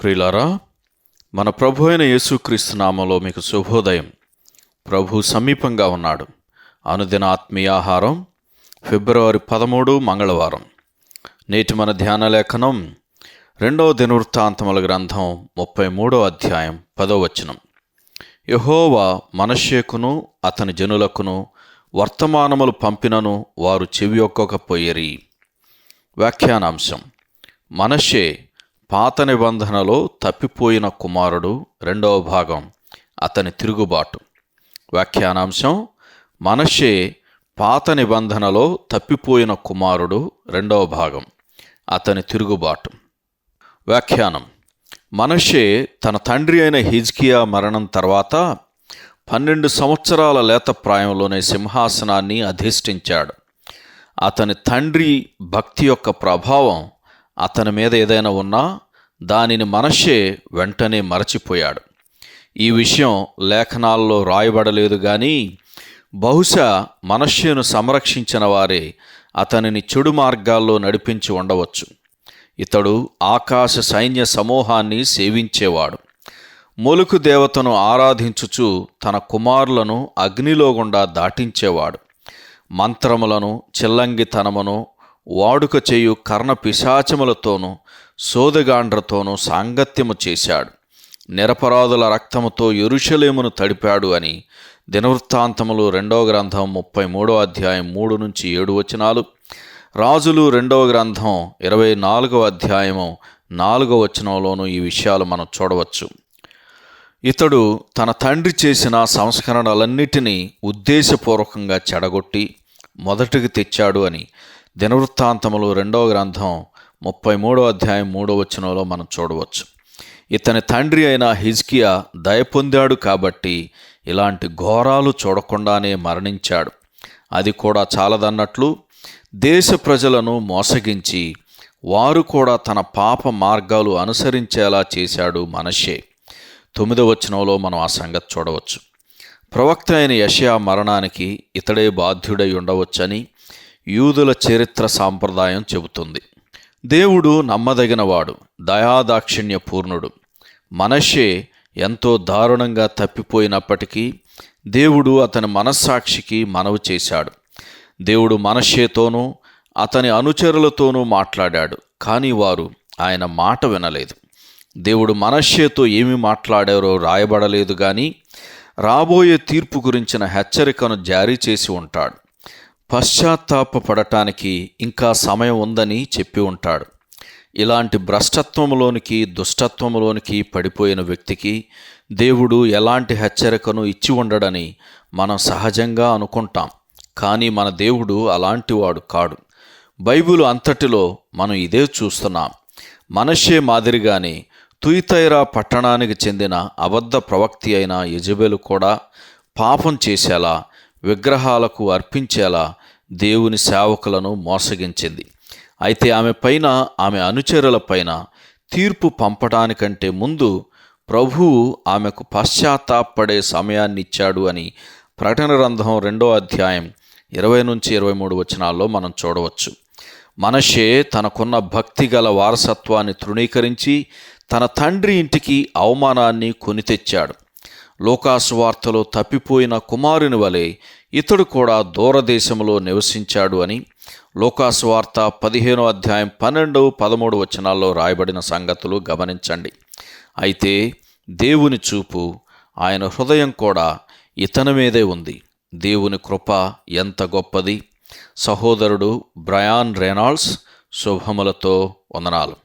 ప్రియులారా మన ప్రభు అయిన యేసుక్రీస్తు నామంలో మీకు శుభోదయం. ప్రభు సమీపంగా ఉన్నాడు. అనుదిన ఆత్మీయాహారం ఫిబ్రవరి పదమూడు మంగళవారం. నేటి మన ధ్యాన లేఖనం రెండవ దినవృత్తాంతముల గ్రంథం ముప్పై మూడో అధ్యాయం పదో వచనం. యహోవా మనష్యకును అతని జనులకును వర్తమానములు పంపినను వారు చెవి చెవియొక్కకపోయిరి వ్యాఖ్యానాంశం. మనషే పాత నిబంధనలో తప్పిపోయిన కుమారుడు రెండవ భాగం అతని తిరుగుబాటు. వ్యాఖ్యానాంశం మనషే పాత నిబంధనలో తప్పిపోయిన కుమారుడు రెండవ భాగం అతని తిరుగుబాటు. వ్యాఖ్యానం మనషే తన తండ్రి అయిన హిజ్కియా మరణం తర్వాత పన్నెండు సంవత్సరాల లేత ప్రాయంలోనే సింహాసనాన్ని అధిష్ఠించాడు. అతని తండ్రి భక్తి యొక్క ప్రభావం అతని మీద ఏదైనా ఉన్నా దానిని మనషే వెంటనే మరచిపోయాడు. ఈ విషయం లేఖనాల్లో రాయబడలేదు కానీ బహుశా మనష్యను సంరక్షించిన వారే అతనిని చెడు మార్గాల్లో నడిపించి ఉండవచ్చు. ఇతడు ఆకాశ సైన్య సమూహాన్ని సేవించేవాడు. మొలుకు దేవతను ఆరాధించుచు తన కుమారులను అగ్నిలో గుండా దాటించేవాడు. మంత్రములను చిల్లంగితనమును వాడుక చేయు కర్ణ పిశాచములతోనూ సోదగాండ్రతోనూ సాంగత్యము చేశాడు. నిరపరాధుల రక్తముతో ఎరుషలేమును తడిపాడు అని దినవృత్తాంతములు రెండవ గ్రంథం ముప్పై మూడో అధ్యాయం మూడు నుంచి ఏడు వచనాలు రాజులు రెండవ గ్రంథం ఇరవై నాలుగవ అధ్యాయము నాలుగవ వచనంలోనూ ఈ విషయాలు మనం చూడవచ్చు. ఇతడు తన తండ్రి చేసిన సంస్కరణలన్నిటినీ ఉద్దేశపూర్వకంగా చెడగొట్టి మొదటికి తెచ్చాడు అని దినవృత్తాంతములు రెండవ గ్రంథం ముప్పై మూడో అధ్యాయం మూడో వచనంలో మనం చూడవచ్చు. ఇతని తండ్రి అయిన హిజ్కియా దయ పొందాడు కాబట్టి ఇలాంటి ఘోరాలు చూడకుండానే మరణించాడు. అది కూడా చాలదన్నట్లు దేశ ప్రజలను మోసగించి వారు కూడా తన పాప మార్గాలు అనుసరించేలా చేశాడు మనషే తొమ్మిదవ వచనంలో మనం ఆ సంగతి చూడవచ్చు. ప్రవక్త అయిన యషయా మరణానికి ఇతడే బాధ్యుడై ఉండవచ్చని యూదుల చరిత్ర సాంప్రదాయం చెబుతుంది. దేవుడు నమ్మదగినవాడు దయాదాక్షిణ్య పూర్ణుడు మనషే ఎంతో దారుణంగా తప్పిపోయినప్పటికీ దేవుడు అతని మనస్సాక్షికి మనవి చేశాడు. దేవుడు మనషేతోనూ అతని అనుచరులతోనూ మాట్లాడాడు కానీ వారు ఆయన మాట వినలేదు. దేవుడు మనషేతో ఏమి మాట్లాడారో రాయబడలేదు కానీ రాబోయే తీర్పు గురించిన హెచ్చరికను జారీ చేసి ఉంటాడు. పశ్చాత్తాపపడటానికి ఇంకా సమయం ఉందని చెప్పి ఉంటాడు. ఇలాంటి భ్రష్టత్వంలోనికి దుష్టత్వంలోనికి పడిపోయిన వ్యక్తికి దేవుడు ఎలాంటి హెచ్చరికను ఇచ్చి ఉండడని మనం సహజంగా అనుకుంటాం. కానీ మన దేవుడు అలాంటివాడు కాడు. బైబిల్ అంతటిలో మనం ఇదే చూస్తున్నాం. మనషే మాదిరిగానే తుయితైరా పట్టణానికి చెందిన అబద్ధ ప్రవక్తి అయిన యజబెలు కూడా పాపం చేసేలా విగ్రహాలకు అర్పించేలా దేవుని సేవకులను మోసగించింది. అయితే ఆమె పైన ఆమె అనుచరుల పైన తీర్పు పంపడానికంటే ముందు ప్రభువు ఆమెకు పశ్చాత్తాపడే సమయాన్ని ఇచ్చాడు అని ప్రకటన గ్రంథం రెండో అధ్యాయం ఇరవై నుంచి ఇరవై మూడు వచనాల్లో మనం చూడవచ్చు. మనషే తనకున్న భక్తి గల వారసత్వాన్ని తృణీకరించి తన తండ్రి ఇంటికి అవమానాన్ని కొని తెచ్చాడు. లోకాసువార్తలో తప్పిపోయిన కుమారుని వలె ఇతడు కూడా దూరదేశంలో నివసించాడు అని లోకాసువార్త పదిహేనో అధ్యాయం పన్నెండు పదమూడు వచనాల్లో రాయబడిన సంగతులు గమనించండి. అయితే దేవుని చూపు ఆయన హృదయం కూడా ఇతని మీదే ఉంది. దేవుని కృప ఎంత గొప్పది! సహోదరుడు బ్రయాన్ రెనాల్డ్స్ శుభములతో వందనాలు.